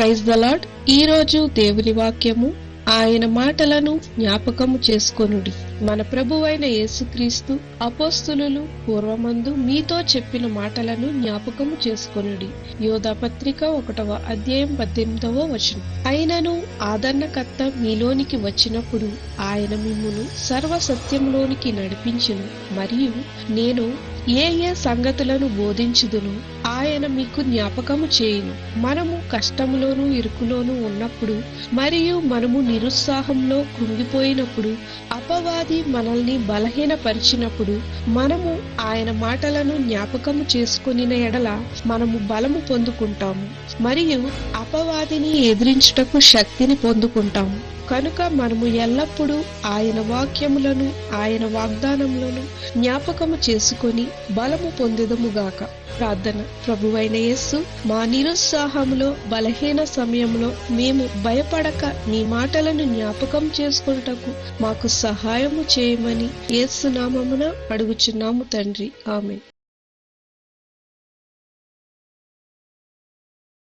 Praise the lord ఈ రోజు దేవుని వాక్యము ఆయన మాటలను జ్ఞాపకము చేసుకొనుడి. మన ప్రభువైన యేసుక్రీస్తు అపోస్తులు పూర్వమందు మీతో చెప్పిన మాటలను జ్ఞాపకము చేసుకొనుడి. యోధా పత్రిక ఒకటవ అధ్యాయం పద్దెనిమిదవ వచనం. అయినను ఆదరణకర్త మీలోనికి వచ్చినప్పుడు ఆయన మిమ్మును సర్వ సత్యంలోనికి నడిపించును. మరియు నేను ఏ ఏ సంగతులను బోధించుదును ఆయన మీకు జ్ఞాపకము చేయును. మనము కష్టములోను ఇరుకులోను ఉన్నప్పుడు మరియు మనము నిరుత్సాహంలో కృంగిపోయినప్పుడు అపవాది మనల్ని బలహీనపరిచినప్పుడు మనము ఆయన మాటలను జ్ఞాపకము చేసుకుని ఎడల మనము బలము పొందుకుంటాము. మరియు అపవాదిని ఎదిరించుటకు శక్తిని పొందుకుంటాము కనుక మనము ఎల్లప్పుడూ ఆయన వాక్యములను ఆయన వాగ్దానములను జ్ఞాపకము చేసుకొని బలము పొందెదముగాక. ప్రార్థన. ప్రభువైన యేస్సు మా నిరుత్సాహములో బలహీన సమయంలో మేము భయపడక నీ మాటలను జ్ఞాపకం చేసుకున్నటకు మాకు సహాయము చేయమని యేసు నామమున అడుగుచున్నాము తండ్రి. ఆమె